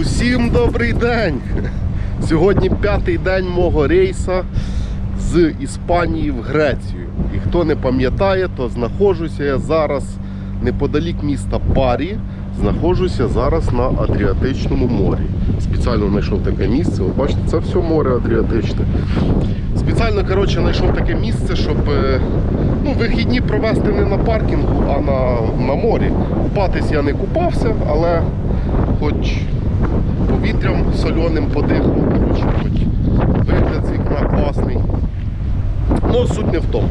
Всім добрий день! Сьогодні п'ятий день мого рейса з Іспанії в Грецію. І хто не пам'ятає, то знаходжуся я зараз неподалік міста Барі. Знаходжуся зараз на Адріатичному морі. Спеціально знайшов таке місце. От бачите, це все море Адріатичне. Спеціально коротше, знайшов таке місце, щоб е, ну, вихідні провести не на паркінгу, а на, на морі. Купатись я не купався, але хоч повітрям соленим подихав, коротше, хоч вигляд з вікна класний. Ну, суть не в тому.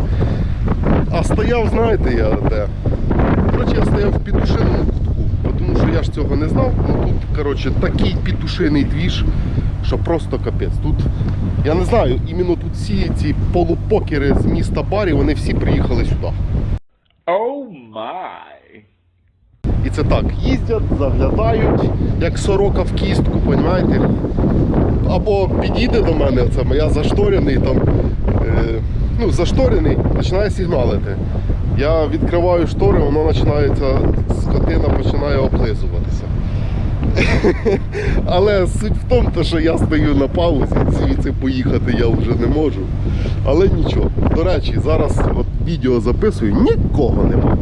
А стояв, знаєте, я де? Коротше, я стояв в петушиному кутку, тому що я ж цього не знав. Ну тут, коротше, такий петушиний двіж, що просто капець. Тут, я не знаю, іменно тут всі ці полупокери з міста Барі, вони всі приїхали сюди. І це так, їздять, заглядають, як сорока в кістку, розумієте? Або підійде до мене, це я зашторений там, е, ну, зашторений, починає сигналити. Я відкриваю штори, воно починається, скотина починає облизуватися. Але суть в тому, що я стою на паузі, звідси поїхати я вже не можу. Але нічого. До речі, зараз от відео записую, нікого немає.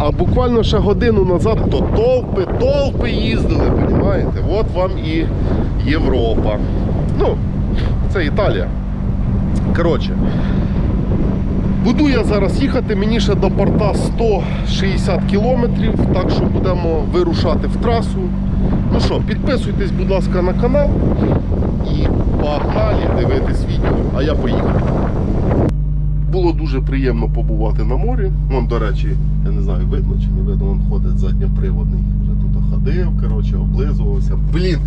А буквально ще годину назад то толпи, толпи їздили, розумієте? От вам і Європа. Ну, це Італія. Коротше, буду я зараз їхати, мені ще до порта 160 кілометрів, так що будемо вирушати в трасу. Ну що, підписуйтесь, будь ласка, на канал і погнали дивитись відео, а я поїхав. Було дуже приємно побувати на морі. Вон, до речі, я не знаю, видно чи не видно, вон ходить задньоприводний. Вже тут ходив, коротше, облизувався. Блін.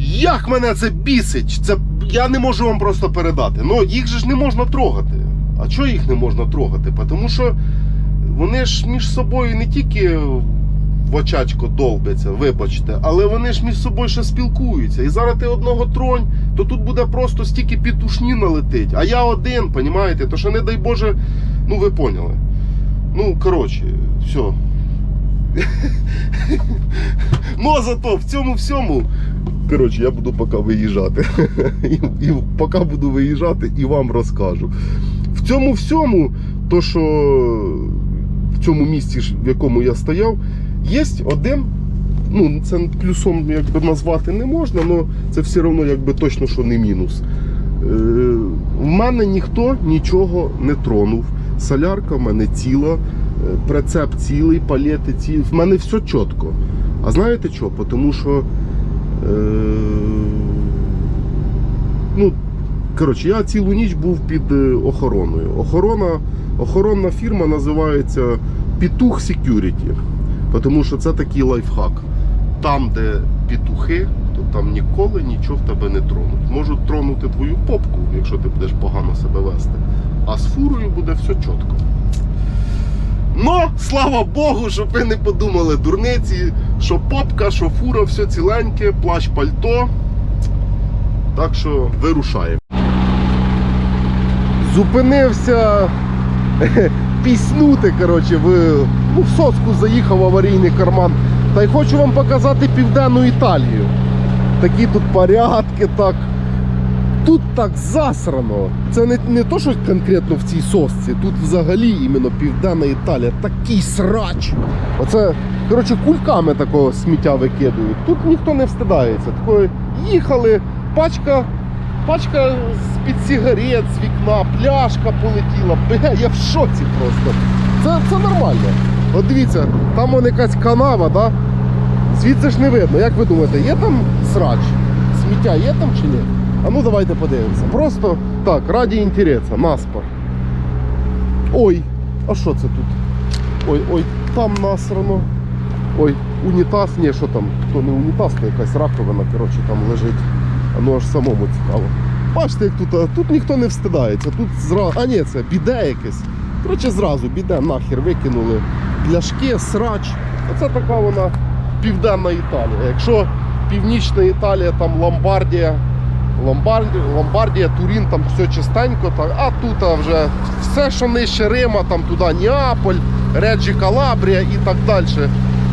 Як мене це бісить? Це я не можу вам просто передати. Ну їх же ж не можна трогати. А чого їх не можна трогати? Тому що вони ж між собою не тільки в очачко долбяться, вибачте, але вони ж між собою ще спілкуються. І зараз ти одного тронь, то тут буде просто стільки пітушні налетить. А я один, понімаєте? То що не дай Боже, ну ви поняли. Ну, коротше, все. Ну, а зато в цьому всьому. Коротше, я буду поки виїжджати. І, і поки буду виїжджати і вам розкажу. В цьому всьому, то що в цьому місці, в якому я стояв, є один. Ну, це плюсом якби назвати не можна, але це все одно якби точно, що не мінус. Е, в мене ніхто нічого не тронув. Солярка в мене ціла, е, прицеп цілий, палети цілі. В мене все чітко. А знаєте що? Тому що. Е, ну, коротше, я цілу ніч був під е, охороною. Охорона, охоронна фірма називається Петух Security. Тому що це такий лайфхак. Там, де петухи, то там ніколи нічого в тебе не тронуть. Можуть тронути твою попку, якщо ти будеш погано себе вести. А з фурою буде все чітко. Ну, слава Богу, щоб ви не подумали дурниці, що попка, що фура, все ціленьке, плащ пальто. Так що вирушаємо. Зупинився піснути, коротше, в, ну, в соску заїхав аварійний карман. Та й хочу вам показати південну Італію. Такі тут порядки, так. Тут так засрано. Це не, не то, що конкретно в цій сосці. Тут взагалі іменно Південна Італія. Такий срач. Оце, коротше, кульками такого сміття викидують. Тут ніхто не встидається. Такої їхали, пачка, пачка з-під сигарет, з вікна, пляшка полетіла. Бля, я в шоці просто. Це, це нормально. От дивіться, там вон якась канава, да? звідси ж не видно. Як ви думаєте, є там срач? Сміття є там чи ні? А ну давайте подивимося. Просто так, раді інтересу, наспор. Ой, а що це тут? Ой, ой, там насрано. Ой, унітаз, ні, що там, то не унітаз, то якась раковина, коротше, там лежить. А ну аж самому цікаво. Бачите, як тут, тут ніхто не встидається. Тут зразу. А ні, це біде якесь. Коротше, зразу біде, нахер викинули пляшки, срач. Оце така вона південна Італія. Якщо північна Італія, там Ломбардія, Ломбардія, Ломбардія, Турін, там все чистенько, так, а тут вже все, що нижче Рима, там туди Неаполь, Реджі Калабрія і так далі.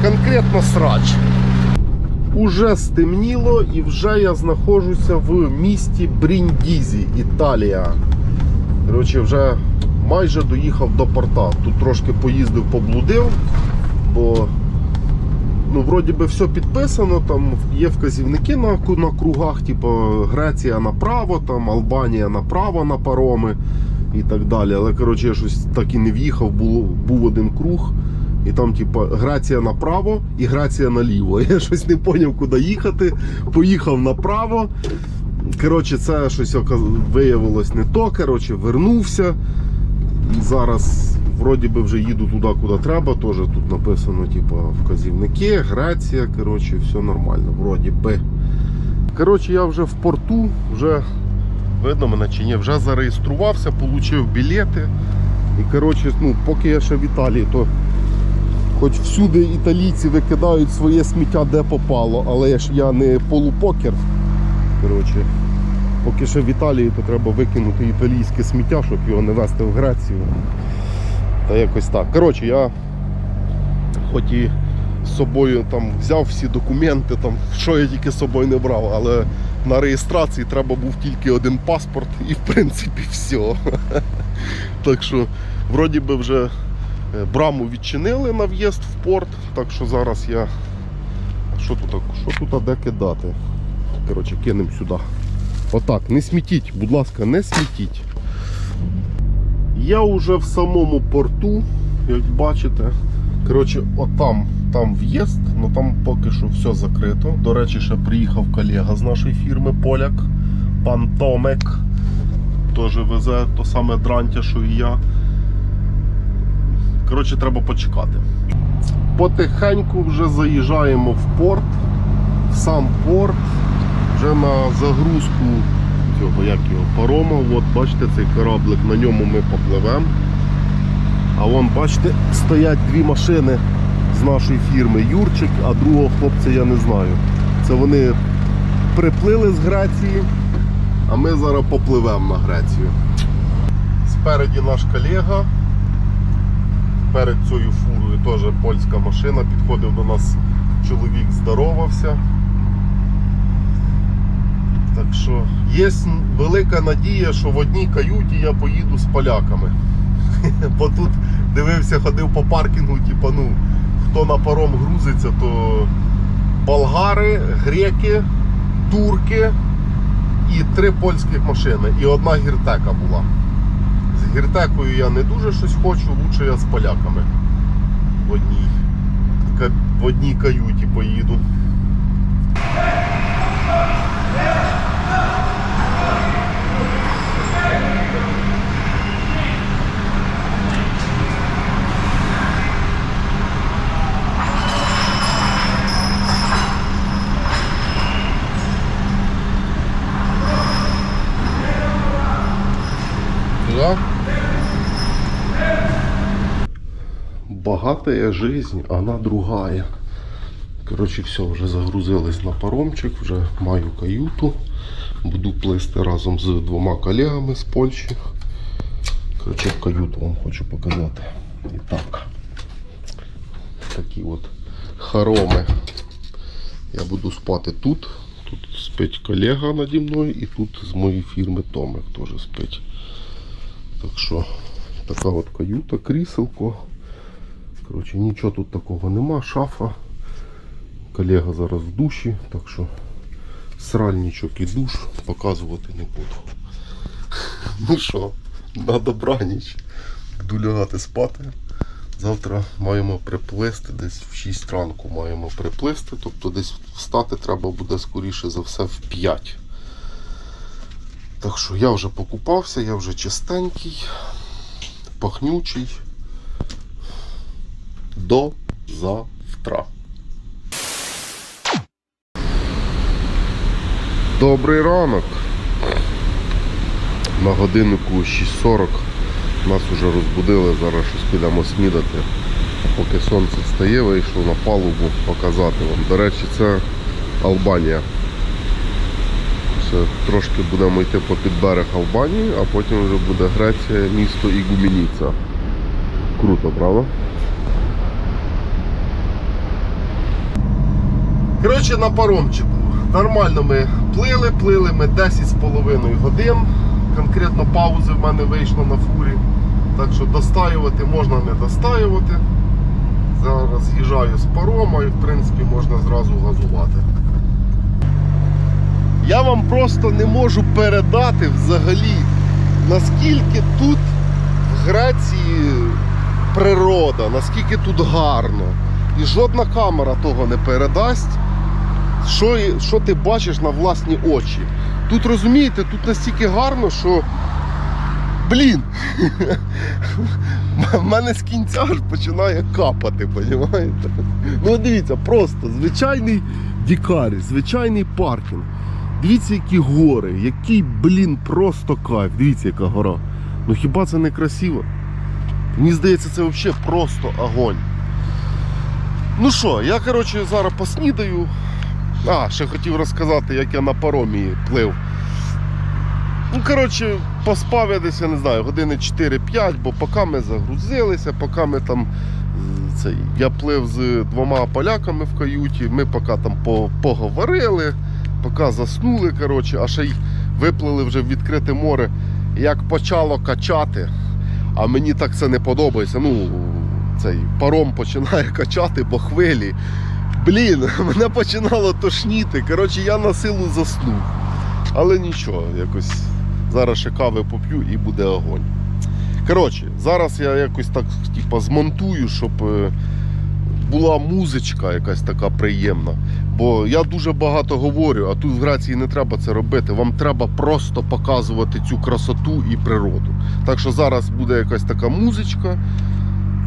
Конкретно срач. Уже стемніло і вже я знаходжуся в місті Бріндізі, Італія. Коротше, вже майже доїхав до порта. Тут трошки поїздив, поблудив, бо ну, вроді би все підписано, там є вказівники на, на кругах, типу Греція направо, там Албанія направо на пароми і так далі. Але коротше, я щось так і не в'їхав, був, був один круг. І там, типу, Грація направо і Грація наліво. Я щось не зрозумів, куди їхати. Поїхав направо. Коротше, це щось виявилось не то. Коротше, вернувся. Зараз вроді би вже їду туди, куди треба. Теж тут написано, типу, вказівники, Греція. Коротше, все нормально, вроді би. Коротше, я вже в порту, вже видно мене чи ні, вже зареєструвався, отримав білети. І коротше, ну, поки я ще в Італії, то хоч всюди італійці викидають своє сміття де попало, але я ж я не полупокер. Коротше, поки ще в Італії, то треба викинути італійське сміття, щоб його не везти в Грецію. Та якось так. Коротше, я хоч і з собою там взяв всі документи, там, що я тільки з собою не брав, але на реєстрації треба був тільки один паспорт і в принципі все. Так що, вроді би вже е, браму відчинили на в'їзд в порт, так що зараз я. Що тут, що тут де кидати? Коротше, кинемо сюди. Отак, не смітіть, будь ласка, не смітіть. Я вже в самому порту, як бачите. Коротше, отам там в'їзд, але там поки що все закрито. До речі, ще приїхав колега з нашої фірми Поляк, пан Томек. Теж везе то саме дрантя, що і я. Коротше, треба почекати. Потихеньку вже заїжджаємо в порт, в сам порт, вже на загрузку цього, як його, парома. От бачите цей кораблик, на ньому ми попливемо. А вон, бачите, стоять дві машини з нашої фірми Юрчик, а другого хлопця я не знаю. Це вони приплили з Греції, а ми зараз попливемо на Грецію. Спереді наш колега. Перед цією фурою теж польська машина. Підходив до нас чоловік, здоровався. Так що є велика надія, що в одній каюті я поїду з поляками. Бо тут дивився, ходив по паркінгу, типу, ну, хто на паром грузиться, то болгари, греки, турки і три польських машини. І одна гіртека була. З гіртекою я не дуже щось хочу, лучше я з поляками в одній, в одній каюті поїду. Да? Богатая жизнь, она другая. Коротше, все, вже загрузились на паромчик, вже маю каюту. Буду плисти разом з двома колегами з Польщі. Коротше, каюту вам хочу показати. І так. Такі от хороми. Я буду спати тут. Тут спить колега наді мною і тут з моєї фірми Томик теж спить. Так що така от каюта, кріселко. Коротше, нічого тут такого нема, шафа. Колега зараз в душі, так що сральничок і душ показувати не буду. Ну що, на добраніч. Буду лягати спати. Завтра маємо приплисти, десь в 6 ранку маємо приплисти, тобто десь встати треба буде скоріше за все в 5. Так що я вже покупався, я вже чистенький, пахнючий. До завтра. Добрий ранок. На годиннику 6.40 нас вже розбудили, зараз щось підемо снідати. Поки сонце встає, вийшов на палубу показати вам. До речі, це Албанія. Ще трошки будемо йти по підберег Албанії, а потім вже буде Греція, місто Ігумініця. Круто, правда? Коротше, на паромчику. Нормально ми плили, плили ми 10,5 годин. Конкретно паузи в мене вийшло на фурі. Так що достаювати можна не достаювати. Зараз з'їжджаю з парома і в принципі можна зразу газувати. Я вам просто не можу передати взагалі, наскільки тут в Греції природа, наскільки тут гарно. І жодна камера того не передасть, що, що ти бачиш на власні очі. Тут розумієте, тут настільки гарно, що. Блін! В мене з кінця аж починає капати, розумієте? Ну дивіться, просто звичайний дікар, звичайний паркінг. Дивіться, які гори, який, блін, просто кайф. Дивіться, яка гора. Ну хіба це не красиво? Мені здається, це взагалі просто огонь. Ну що, я коротше зараз поснідаю. А, ще хотів розказати, як я на паромі плив. Ну, коротше, поспав я десь, я не знаю, години 4-5, бо поки ми загрузилися, поки ми там. Цей, я плив з двома поляками в каюті, ми поки там по- поговорили, поки заснули, коротше, а ще й виплили вже в відкрите море. Як почало качати, а мені так це не подобається. Ну, цей паром починає качати, бо хвилі. Блін, мене починало тошніти. Коротше, я на силу заснув. Але нічого, якось зараз ще кави поп'ю і буде огонь. Коротше, зараз я якось так типу, змонтую, щоб е, була музичка якась така приємна. Бо я дуже багато говорю, а тут в Грації не треба це робити. Вам треба просто показувати цю красоту і природу. Так що зараз буде якась така музичка.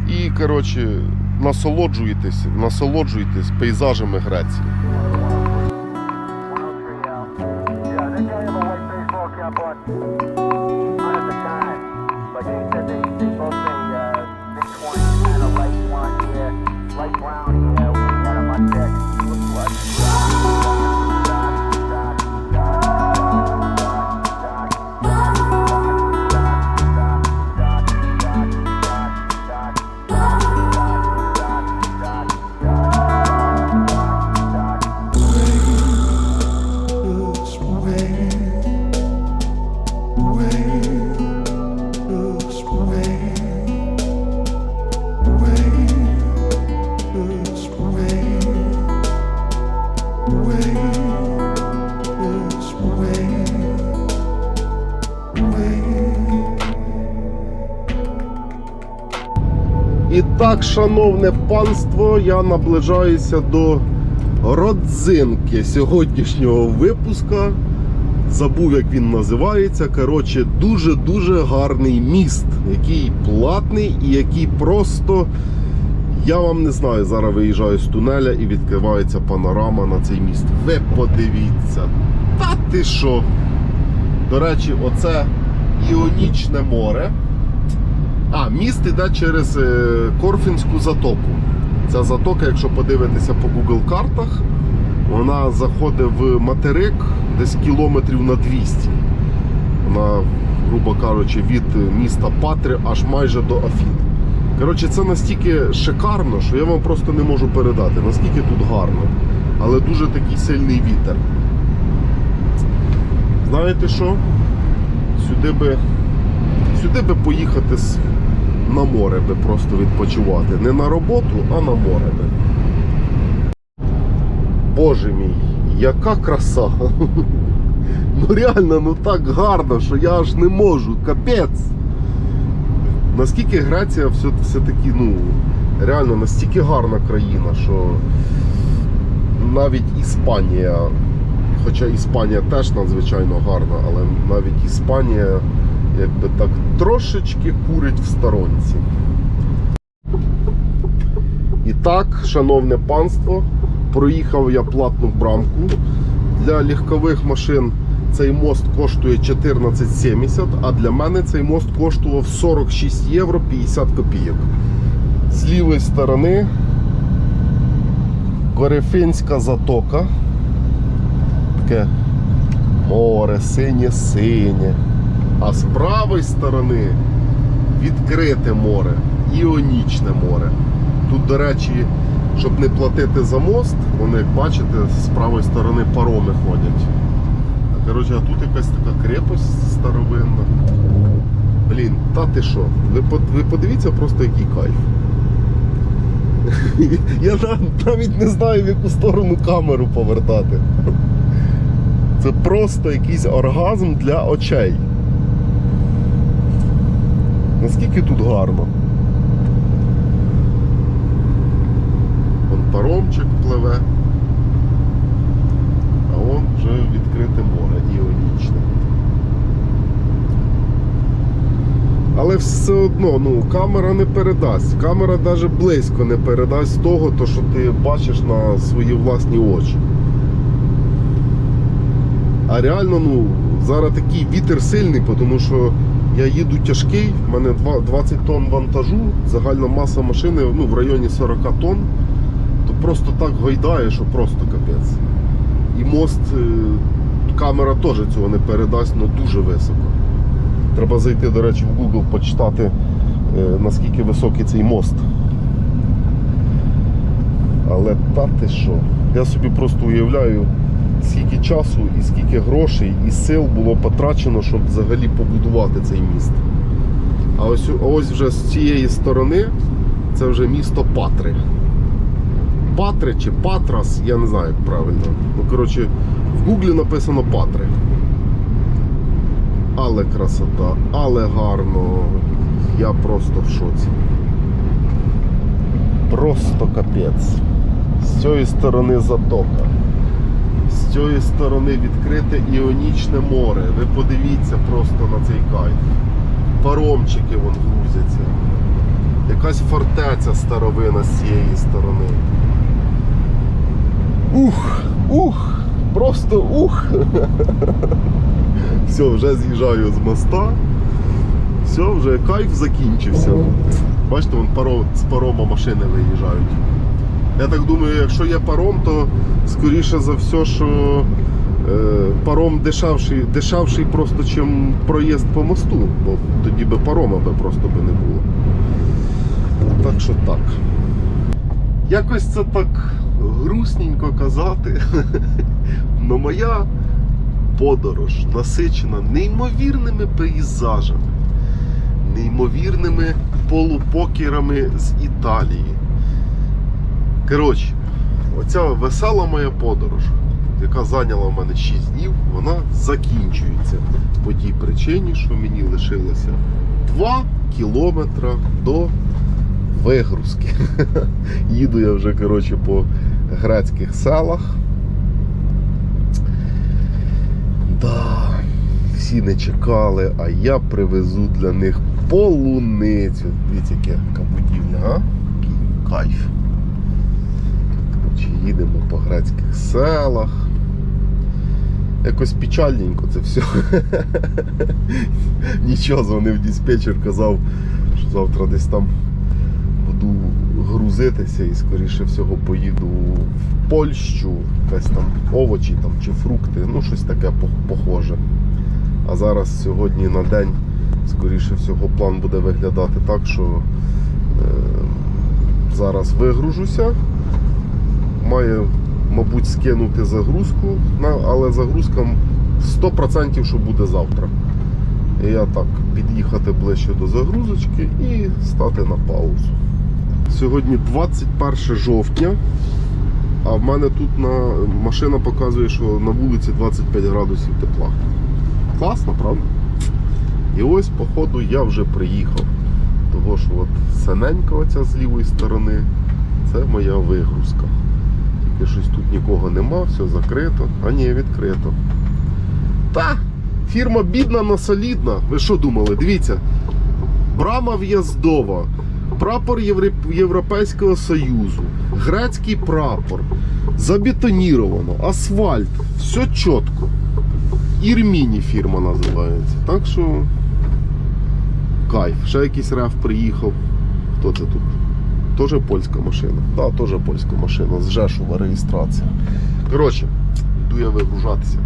І, коротше, насолоджуйтесь, насолоджуйтесь пейзажами Греції. Шановне панство, я наближаюся до родзинки сьогоднішнього випуска. Забув, як він називається. Коротше, дуже-дуже гарний міст, який платний і який просто. Я вам не знаю, зараз виїжджаю з тунеля і відкривається панорама на цей міст. Ви подивіться. Та ти що? До речі, оце Іонічне море. А, міст іде через е, Корфінську затоку. Ця затока, якщо подивитися по Google картах, вона заходить в материк десь кілометрів на 200. Вона, грубо кажучи, від міста Патри аж майже до Афін. Коротше, це настільки шикарно, що я вам просто не можу передати, наскільки тут гарно. Але дуже такий сильний вітер. Знаєте що? Сюди би сюди би поїхати з- на море би просто відпочивати. Не на роботу, а на море би. Боже мій, яка краса! Ну реально, ну так гарно, що я аж не можу. Капець. Наскільки Греція все, все-таки, ну, реально настільки гарна країна, що навіть Іспанія, хоча Іспанія теж надзвичайно гарна, але навіть Іспанія якби так трошечки курить в сторонці. І так, шановне панство, проїхав я платну брамку. Для легкових машин цей мост коштує 14,70, а для мене цей мост коштував 46 євро 50 копійок. З лівої сторони Корефинська затока. Таке море, синє-синє. А з правої сторони відкрите море, іонічне море. Тут, до речі, щоб не платити за мост, вони, як бачите, з правої сторони пароми ходять. Коротше, а тут якась така крепость старовинна. Блін, та ти що? Ви, ви подивіться просто який кайф. Я навіть не знаю, в яку сторону камеру повертати. Це просто якийсь оргазм для очей. Наскільки тут гарно. Вон паромчик пливе. А вон вже відкрите море іонічне. Але все одно, ну, камера не передасть. Камера навіть близько не передасть того, то, що ти бачиш на свої власні очі. А реально, ну, зараз такий вітер сильний, тому що я їду тяжкий, в мене 20 тонн вантажу, загальна маса машини ну, в районі 40 тонн, то просто так гойдає, що просто капець. І мост, е, камера теж цього не передасть, але дуже високо. Треба зайти, до речі, в Google почитати, е, наскільки високий цей мост. Але та ти що? Я собі просто уявляю, скільки часу і скільки грошей і сил було потрачено, щоб взагалі побудувати цей міст. А ось, ось вже з цієї сторони це вже місто Патри. Патри чи Патрас, я не знаю, як правильно. Ну, коротше, в Гуглі написано Патри. Але красота, але гарно. Я просто в шоці. Просто капець. З цієї сторони затока. Цієї сторони відкрите іонічне море. Ви подивіться просто на цей кайф. Паромчики вон грузяться. Якась фортеця старовина з цієї сторони. Ух, ух, просто ух. Все, вже з'їжджаю з моста. Все, вже кайф закінчився. Бачите, вон паром, з парома машини виїжджають. Я так думаю, якщо є паром, то скоріше за все, що е, паром дешевший, дешевший просто, чим проїзд по мосту, бо тоді би парома би просто би не було. Так що так. Якось це так грустненько казати. Но моя подорож насичена неймовірними пейзажами, неймовірними полупокерами з Італії. Коротше, оця весела моя подорож, яка зайняла в мене 6 днів, вона закінчується по тій причині, що мені лишилося 2 кілометри до вигрузки. Їду я вже коротше, по грецьких селах. Да, всі не чекали, а я привезу для них полуницю. Дивіться, яка будівля, а? Кайф. Їдемо по грецьких селах. Якось печальненько це все. Нічого, дзвонив диспетчер, казав, що завтра десь там буду грузитися і скоріше всього поїду в Польщу, якась там овочі там, чи фрукти, ну щось таке похоже. А зараз сьогодні на день, скоріше всього, план буде виглядати так, що е, зараз вигружуся. Маю, мабуть, скинути загрузку, але загрузка 100% що буде завтра. І я так під'їхати ближче до загрузочки і стати на паузу. Сьогодні 21 жовтня, а в мене тут на машина показує, що на вулиці 25 градусів тепла. Класно, правда? І ось, походу, я вже приїхав. Того, що от синенька оця з лівої сторони, це моя вигрузка. Тільки щось тут нікого нема, все закрито. А ні, відкрито. Та, фірма бідна, но солідна. Ви що думали? Дивіться. Брама в'їздова, прапор Європейського Союзу, грецький прапор, забетоніровано, асфальт, все чітко. Ірміні фірма називається. Так що кайф. Ще якийсь реф приїхав. Хто це тут? Тоже польська машина. Да, теж польська машина з Жешова реєстрація. Коротше, йду я вигружатися.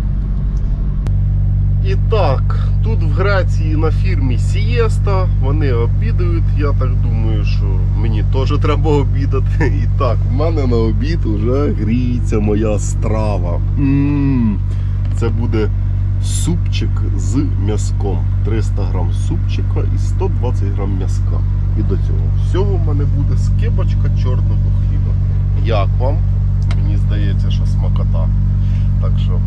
І так, тут в Греції на фірмі Сієста. Вони обідають. Я так думаю, що мені теж треба обідати. І так, в мене на обід вже гріється моя страва. м Це буде супчик з м'язком. 300 грам супчика і 120 грам м'язка. І до цього всього в мене буде скибочка чорного хліба. Як вам? Мені здається, що смакота. Так що.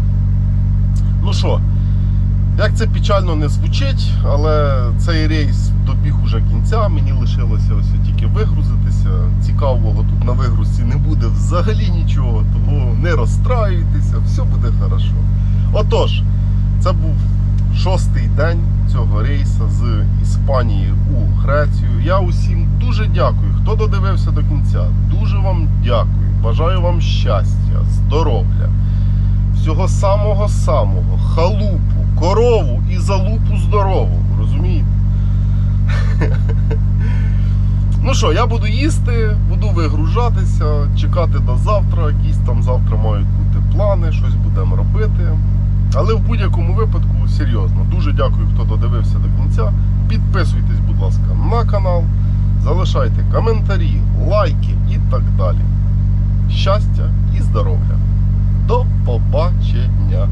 Ну що, як це печально не звучить, але цей рейс добіг уже кінця. Мені лишилося ось тільки вигрузитися. Цікавого тут на вигрузці не буде взагалі нічого, тому не розстраюйтеся, все буде хорошо. Отож, це був шостий день цього рейсу з Іспанії у Грецію. Я усім дуже дякую, хто додивився до кінця. Дуже вам дякую. Бажаю вам щастя, здоров'я всього самого самого, халупу, корову і залупу здорову. Розумієте? Ну що, я буду їсти, буду вигружатися, чекати до завтра. Якісь там завтра мають бути плани, щось будемо робити. Але в будь-якому випадку серйозно. Дуже дякую, хто додивився до кінця. Підписуйтесь, будь ласка, на канал, залишайте коментарі, лайки і так далі. Щастя і здоров'я! До побачення!